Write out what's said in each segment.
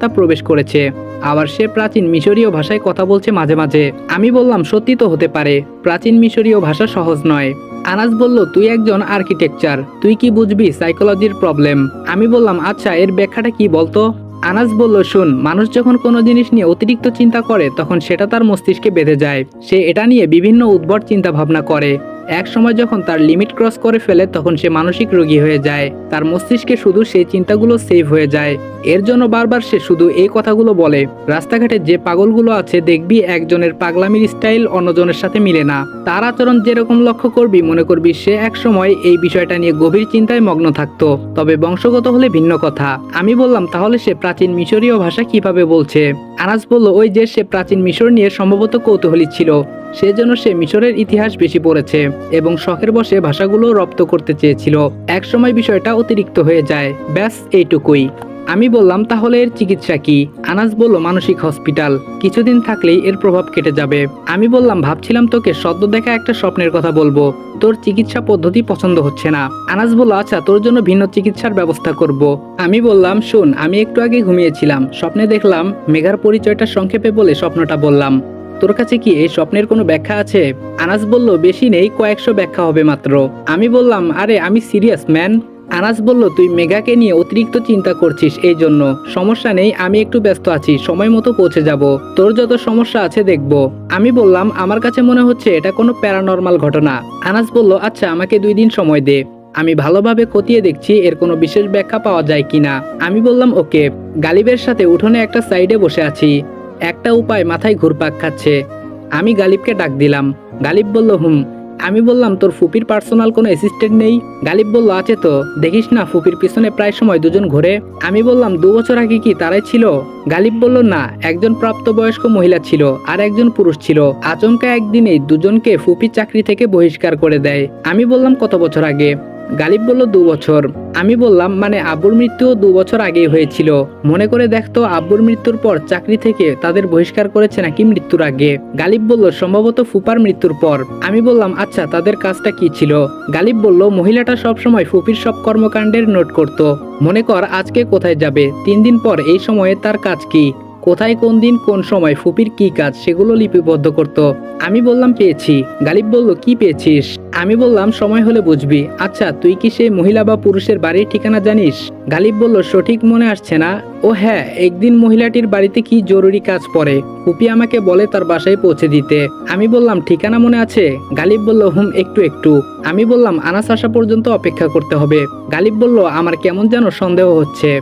তা প্রবেশ করেছে। আবার সে প্রাচীন মিশরীয় ভাষায় কথা বলছে মাঝে মাঝে। আমি বললাম, সত্যি তো হতে পারে। প্রাচীন মিশরীয় ভাষা সহজ নয়। আনাস বলল, তুই একজন আর্কিটেকচার তুই কি বুঝবি সাইকোলজির প্রবলেম আমি বললাম আচ্ছা এর ব্যাখ্যাটা কি বলতো? আনাস বলল, শুন, মানুষ যখন কোনো জিনিস নিয়ে অতিরিক্ত চিন্তা করে, তখন সেটা তার মস্তিষ্কে বেঁধে যায়। সে এটা নিয়ে বিভিন্ন উদ্ভট চিন্তা ভাবনা করে। এক সময় যখন তার লিমিট ক্রস করে ফেলে, তখন সে মানসিক রোগী হয়ে যায়। তার মস্তিষ্কে শুধু সেই চিন্তাগুলো সেভ হয়ে যায়। এর জন্য বারবার সে শুধু এই কথাগুলো বলে, রাস্তাঘাটে যে পাগলগুলো আছে, দেখবি একজনের পাগলামির স্টাইল অন্যজনের সাথে মিলে না। তার আচরণ যেরকম লক্ষ্য করবি, মনে করবি সে এক সময় এই বিষয়টা নিয়ে গভীর চিন্তায় মগ্ন থাকতো। তবে বংশগত হলে ভিন্ন কথা। আমি বললাম, তাহলে সে প্রাচীন মিশরীয় ভাষা কীভাবে বলছে? আনাস বলল, ওই যে সে প্রাচীন মিশর নিয়ে সম্ভবত কৌতূহলী ছিল। সেজন্য সে মিশরের ইতিহাস বেশি পড়েছে। এবং শখের বসে ভাষাগুলো রপ্ত করতে চেয়েছিল। একসময় বিষয়টা অতিরিক্ত হয়ে যায়। ব্যাস, এইটুকুই। আমি বললাম, তাহলে এর চিকিৎসা কি? আনাস বলল, মানসিক হসপিটাল। কিছুদিন থাকলেই এর প্রভাব কেটে যাবে। আমি বললাম, ভাবছিলাম তোকে সদ্য দেখা একটা স্বপ্নের কথা বলব। তোর চিকিৎসা পদ্ধতি পছন্দ হচ্ছে না। আনাস বলল আচ্ছা তোর জন্য ভিন্ন চিকিৎসার ব্যবস্থা করব। আমি বললাম, শোন, আমি একটু আগে ঘুমিয়েছিলাম। স্বপ্নে দেখলাম, মেঘার পরিচয়টা সংক্ষেপে বলে স্বপ্নটা বললাম। তোর কাছে কি এই স্বপ্নের কোনো ব্যাখ্যা আছে? আনাস বলল, বেশি নেই, কয়েকশো ব্যাখ্যা হবে মাত্র। আমি বললাম, আরে, আমি সিরিয়াস, ম্যান। আনাস বলল, তুই মেঘাকে নিয়ে অতিরিক্ত চিন্তা করছিস এই জন্য সমস্যা নেই, আমি একটু ব্যস্ত আছি, সময় মতো পৌঁছে যাব। তোর যত সমস্যা আছে দেখব। আমি বললাম, আমার কাছে মনে হচ্ছে এটা কোনো প্যারানর্মাল ঘটনা। আনাস বলল আচ্ছা আমাকে দুই দিন সময় দে। আমি ভালোভাবে খতিয়ে দেখছি, এর কোনো বিশেষ ব্যাখ্যা পাওয়া যায় কিনা। আমি বললাম, ওকে। গালিবের সাথে উঠোনে একটা সাইডে বসে আছি। একটা উপায় মাথায় ঘুরপাক খাচ্ছে। আমি গালিবকে ডাক দিলাম। গালিব বলল, হুম। আমি বললাম, তোর ফুপির পার্সোনাল কোনো অ্যাসিস্ট্যান্ট নেই? গালিব বলল, আছে তো। দেখিস না, ফুপির পিছনে প্রায় সময় দুজন ঘোরে। আমি বললাম, দু বছর আগে কি তারাই ছিল? গালিব বলল, না, একজন প্রাপ্তবয়স্ক মহিলা ছিল আর একজন পুরুষ ছিল। আচমকা একদিনেই দুজনকে ফুপি চাকরি থেকে বহিষ্কার করে দেয়। আমি বললাম, কত বছর আগে? গালিব বলল, দু বছর। আমি বললাম মানে আব্বুর মৃত্যুও দু বছর আগেই হয়েছিল। মনে করে দেখতো, আব্বুর মৃত্যুর পর চাকরি থেকে তাদের বহিষ্কার করেছে নাকি মৃত্যুর আগে। গালিব বলল, সম্ভবত ফুপার মৃত্যুর পর। আমি বললাম আচ্ছা তাদের কাজটা কি ছিল? গালিব বলল, মহিলাটা সবসময় ফুপির সব কর্মকাণ্ডের নোট করত। মনে কর, আজকে কোথায় যাবে? তিন দিন পর এই সময়ে তার কাজ কি? কোথায়, কোন দিন, কোন সময় ফুপির কি কাজ? সেগুলো লিপিবদ্ধ করত। আমি বললাম, পেয়েছি। গালিব বলল, কি পেয়েছিস? আমি বললাম, সময় হলে বুঝবি। আচ্ছা তুই কি সেই মহিলা বা পুরুষের বাড়ির ঠিকানা জানিস? গালিব বলল, সঠিক মনে আসছে না। ও হ্যাঁ একদিন মহিলাটির বাড়িতে কি জরুরি কাজ পড়ে? ফুপি আমাকে বলে তার বাসায় পৌঁছে দিতে। আমি বললাম, ঠিকানা মনে আছে? গালিব বলল, হুম, একটু একটু। আমি বললাম, আনাস আসা পর্যন্ত অপেক্ষা করতে হবে। গালিব বলল, আমার কেমন যেন সন্দেহ হচ্ছে।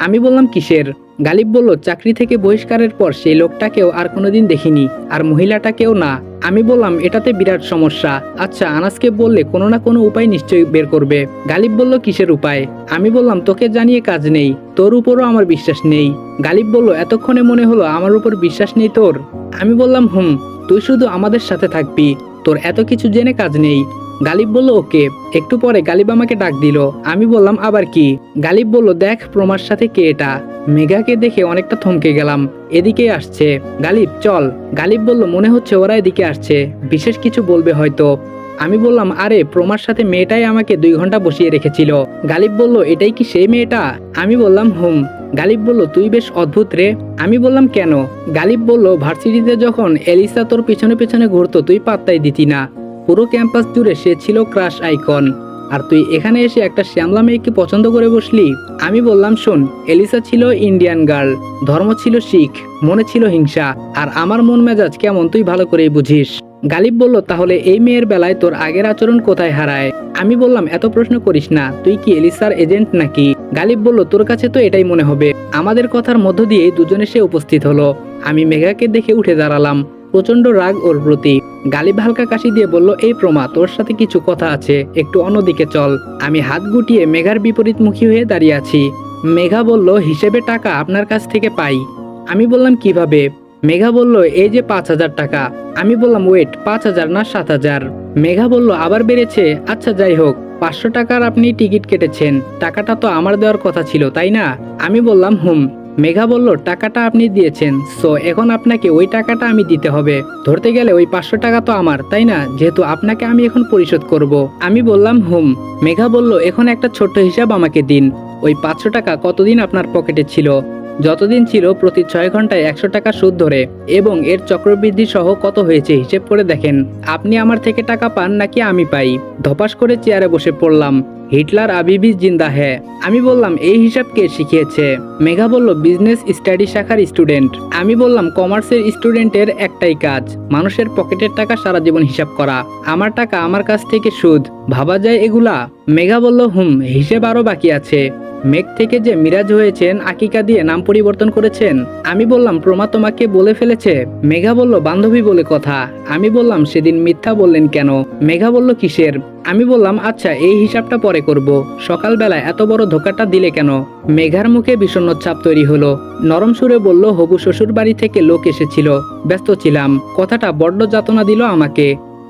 আমি বললাম, কিসের? গালিব বলল, চাকরি থেকে বহিষ্কারের পর সেই লোকটাকেও আর কোনোদিন দেখিনি, আর মহিলাটাকেও না। আমি বললাম, এটাতে বিরাট সমস্যা। আচ্ছা আনাসকে বললে কোনো না কোনো উপায় নিশ্চয়ই বের করবে। গালিব বলল, কিসের উপায়? আমি বললাম, তোকে জানিয়ে কাজ নেই। তোর উপরও আমার বিশ্বাস নেই। গালিব বলল, এতক্ষণে মনে হলো আমার উপর বিশ্বাস নেই তোর? আমি বললাম, হুম, তুই শুধু আমাদের সাথে থাকবি। তোর এত কিছু জেনে কাজ নেই। গালিব বলল, ওকে। একটু পরে গালিব আমাকে ডাক দিল। আমি বললাম, আবার কি? গালিব বলল, দেখ, প্রমার সাথে কে এটা? মেঘাকে দেখে অনেকটা থমকে গেলাম। এদিকে আসছে। গালিব, চল। গালিব বলল, মনে হচ্ছে ওরা এদিকে আসছে। বিশেষ কিছু বলবে হয়তো। আমি বললাম, আরে, প্রমার সাথে মেয়েটাই আমাকে দুই ঘণ্টা বসিয়ে রেখেছিল। গালিব বলল, এটাই কি সেই মেয়েটা? আমি বললাম, হুম। গালিব বলল, তুই বেশ অদ্ভুত রে। আমি বললাম, কেন? গালিব বলল, ভার্সিটিতে যখন এলিসা তোর পেছনে পেছনে ঘুরতো, তুই পাত্তাই দিতি না। পুরো ক্যাম্পাস জুড়ে সে ছিল ক্রাশ আইকন আর তুই এখানে এসে একটা শ্যামলা মেয়েকে পছন্দ করে বসলি? আমি বললাম, শোন, এলিসা ছিল ইন্ডিয়ান গার্ল ধর্ম ছিল শিখ, মনে ছিল হিংসা, আর আমার মন মেজাজ কেমন তুই ভালো করেই বুঝিস। গালিব বলল, তাহলে এই মেয়ের বেলায় তোর আগের আচরণ কোথায় হারায়? আমি বললাম, এত প্রশ্ন করিস না, তুই কি এলিসার এজেন্ট নাকি? গালিব বলল, তোর কাছে তো এটাই মনে হবে। আমাদের কথার মধ্য দিয়ে দুজনে সে উপস্থিত হলো। আমি মেঘাকে দেখে উঠে দাঁড়ালাম। প্রচণ্ড রাগ ওর প্রতি। গালিব হালকা কাশি দিয়ে বলল, এই প্রমা, তোর সাথে কিছু কথা আছে। একটু অন্যদিকে চল। আমি হাত গুটিয়ে মেঘার বিপরীতমুখী হয়ে দাঁড়িয়ে আছি। মেঘা বলল, হিসেবে টাকা আপনার কাছ থেকে পাই। আমি বললাম, কীভাবে? মেঘা বলল, এই যে পাঁচ হাজার টাকা। আমি বললাম, ওয়েট, পাঁচ হাজার না সাত হাজার? মেঘা বলল, আবার বেড়েছে। আচ্ছা যাই হোক, পাঁচশো টাকার আপনি টিকিট কেটেছেন। টাকাটা তো আমার দেওয়ার কথা ছিল, তাই না? আমি বললাম, হুম। মেঘা বলল, টাকাটা আপনি দিয়েছেন সো এখন আপনাকে ওই টাকাটা আমি দিতে হবে। ধরতে গেলে ওই পাঁচশো টাকা তো আমার, তাই না? যেহেতু আপনাকে আমি এখন পরিশোধ করব। আমি বললাম, হুম। মেঘা বলল, এখন একটা ছোট্ট হিসাব আমাকে দিন। ওই পাঁচশো টাকা কতদিন আপনার পকেটে ছিল? যতদিন ছিল, প্রতি ছয় ঘন্টায় একশো টাকা সুদ ধরে, এবং এর চক্রবৃদ্ধি সহ কত হয়েছে হিসেব করে দেখেন। আপনি আমার থেকে টাকা পান নাকি আমি পাই? ধপাস করে চেয়ারে বসে পড়লাম। হিটলার আবিবি জিন্দা হ্যাঁ আমি বললাম, এই হিসাব কে শিখিয়েছে? মেঘা বলল, বিজনেস স্টাডি শাখার স্টুডেন্ট। আমি বললাম, কমার্সের স্টুডেন্টের একটাই কাজ, মানুষের পকেটের টাকা সারা জীবন হিসাব করা। আমার টাকা আমার কাছ থেকে সুদ, ভাবা যায় এগুলা? মেঘা বলল, হুম, হিসেব আরও বাকি আছে। মেঘ থেকে যে মিরাজ হয়েছেন, আকিকা দিয়ে নাম পরিবর্তন করেছেন? আমি বললাম, প্রমা তোমাকে বলে ফেলেছে? মেঘা বলল, বান্ধবী বলে কথা। আমি বললাম, সেদিন মিথ্যা বললেন কেন? মেঘা বলল, কিসের? আমি বললাম আচ্ছা এই হিসাবটা পরে করব। সকালবেলায় এত বড় ধোকাটা দিলে কেন? মেঘার মুখে বিষণ্ন ছাপ তৈরি হলো। নরম সুরে বলল, হবু শ্বশুর বাড়ি থেকে লোক এসেছিল, ব্যস্ত ছিলাম। কথাটা বড্ড যাতনা দিল আমাকে।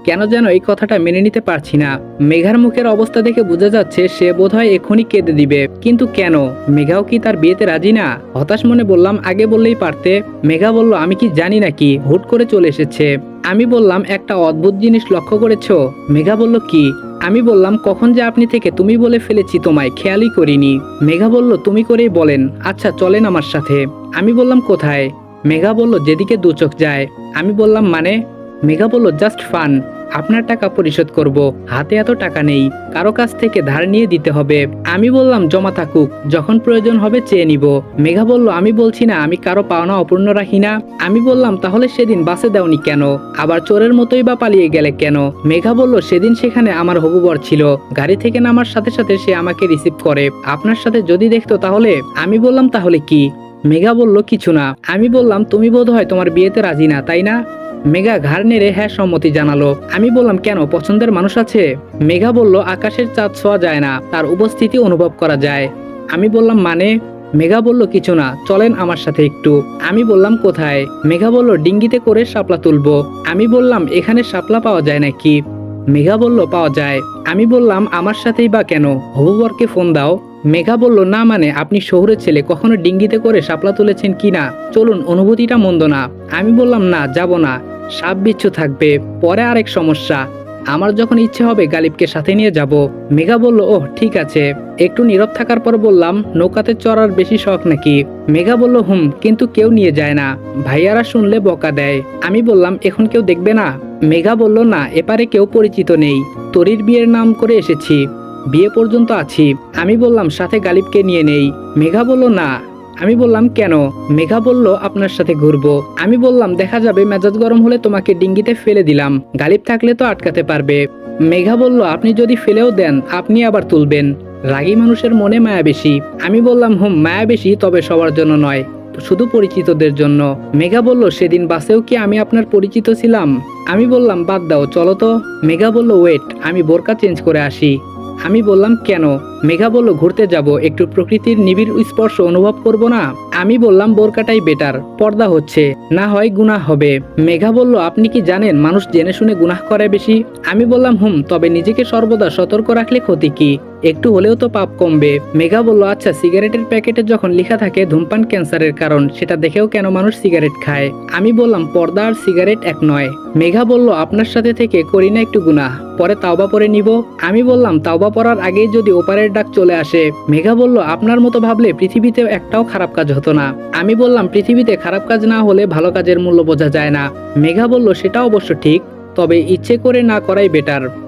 কেন যেন এই কথাটা মেনে নিতে পারছি না। মেঘার মুখের অবস্থা দেখে বোঝা যাচ্ছে সে বোধহয় এখনই কেঁদে দিবে। কিন্তু কেন? মেঘাও কি তার বিয়েতে রাজি না? হতাশ মনে বললাম, আগে বললেই পারতে। মেঘা বলল, আমি কি জানি নাকি হুট করে চলে এসেছে। আমি বললাম, একটা অদ্ভুত জিনিস লক্ষ্য করেছ? মেঘা বলল, কি? আমি বললাম, কখন যে আপনি থেকে তুমি বলে ফেলেছি তোমায়, খেয়ালই করিনি। মেঘা বলল, তুমি করেই বলেন। আচ্ছা চলেন আমার সাথে। আমি বললাম, কোথায়? মেঘা বলল, যেদিকে দু চোখ যায়। আমি বললাম মানে? মেঘা বলল, জাস্ট ফান। আপনার টাকা পরিশোধ করব, হাতে এত টাকা নেই, কারও কাছ থেকে ধার নিয়ে দিতে হবে। আমি বললাম, জমা থাকুক, যখন প্রয়োজন হবে চেয়ে নিব। মেঘা বলল, আমি বলছি না, আমি কারও পাওনা অপূর্ণ রাখি না। আমি বললাম, তাহলে সেদিন বাসে দেওনি কেন? আবার চোরের মতোই বা পালিয়ে গেলে কেন? মেঘা বলল, সেদিন সেখানে আমার হবুবর ছিল। গাড়ি থেকে নামার সাথে সাথে সে আমাকে রিসিভ করে। আপনার সাথে যদি দেখতো তাহলে? আমি বললাম, তাহলে কি? মেঘা বলল, কিছু না। আমি বললাম, তুমি বোধ হয় তোমার বিয়েতে রাজি না, তাই না? মেঘা ঘাড় নেড়ে হ্যাঁ সম্মতি জানালো। আমি বললাম, কেন? পছন্দের মানুষ আছে? মেঘা বলল, আকাশের চাঁদ ছোঁয়া যায় না, তার উপস্থিতি অনুভব করা যায়। আমি বললাম মানে? মেঘা বলল, কিছু না, চলেন আমার সাথে একটু। আমি বললাম, কোথায়? মেঘা বলল, ডিঙ্গিতে করে শাপলা তুলবো। আমি বললাম, এখানে শাপলা পাওয়া যায় নাকি? মেঘা বলল, পাওয়া যায়। আমি বললাম, আমার সাথেই বা কেন? হবুবরকে ফোন দাও। মেঘা বলল, না মানে আপনি শহরের ছেলে, কখনো ডিঙ্গিতে করে শাপলা তুলেছেন কি না? চলুন, অনুভূতিটা মন্দ না। আমি বললাম, না, যাব না, সাপ বিচ্ছু থাকবে, পরে আরেক সমস্যা। আমার যখন ইচ্ছে হবে গালিবকে সাথে নিয়ে যাব। মেঘা বলল, ওহ, ঠিক আছে। একটু নীরব থাকার পর বললাম, নৌকাতে চড়ার বেশি শখ নাকি? মেঘা বলল, হুম, কিন্তু কেউ নিয়ে যায় না, ভাইয়ারা শুনলে বকা দেয়। আমি বললাম, এখন কেউ দেখবে না? মেঘা বলল, না, এপারে কেউ পরিচিত নেই, তরির বিয়ের নাম করে এসেছি। বিয়ে পর্যন্ত আছি। আমি বললাম, সাথে গালিবকে নিয়ে নেই। মেঘা বলল, না। আমি বললাম, কেন? মেঘা বলল, আপনার সাথে ঘুরবো। আমি বললাম, দেখা যাবে, মেজাজ গরম হলে তোমাকে ডিঙ্গিতে ফেলে দিলাম। গালিব থাকলে তো আটকাতে পারবে। মেঘা বলল, আপনি যদি ফেলেও দেন, আপনি আবার তুলবেন। রাগী মানুষের মনে মায়া বেশি। আমি বললাম, হুম, মায়া বেশি, তবে সবার জন্য নয়, শুধু পরিচিতদের জন্য। মেঘা বলল, সেদিন বাসেও কি আমি আপনার পরিচিত ছিলাম? আমি বললাম, বাদ দাও, চলো তো। মেঘা বলল, ওয়েট, আমি বোরকা চেঞ্জ করে আসি। আমি বললাম কেন? মেঘা বলল ঘুরতে যাব একটু প্রকৃতির নিবিড় স্পর্শ অনুভব করব না? আমি বললাম, বোরকাটাই বেটার পর্দা হচ্ছে, না হয় গুনাহ হবে। মেঘা বলল, আপনি কি জানেন, মানুষ জেনে শুনে গুনাহ করে বেশি? আমি বললাম, হুম, তবে নিজেকে সর্বদা সতর্ক রাখলে ক্ষতি কি? একটু হলেও তো পাপ কমবে। মেঘা বলল আচ্ছা সিগারেটের প্যাকেটে যখন লেখা থাকে, ধূমপান ক্যান্সারের কারণ, সেটা দেখেও কেন মানুষ সিগারেট খায়? আমি বললাম, পর্দা আর সিগারেট এক নয়। মেঘা বলল, আপনার সাথে থেকে করি না একটু গুনাহ, পরে তাওবা পরে নিব। আমি বললাম, তাওবা পড়ার আগেই যদি ওপারের ডাক চলে আসে? মেঘা বলল, আপনার মতো ভাবলে পৃথিবীতে একটাও খারাপ কাজ হতো না। আমি বললাম, পৃথিবীতে খারাপ কাজ না হলে ভালো কাজের মূল্য বোঝা যায় না। মেঘা বলল, সেটা অবশ্য ঠিক, তবে ইচ্ছে করে না করাই বেটার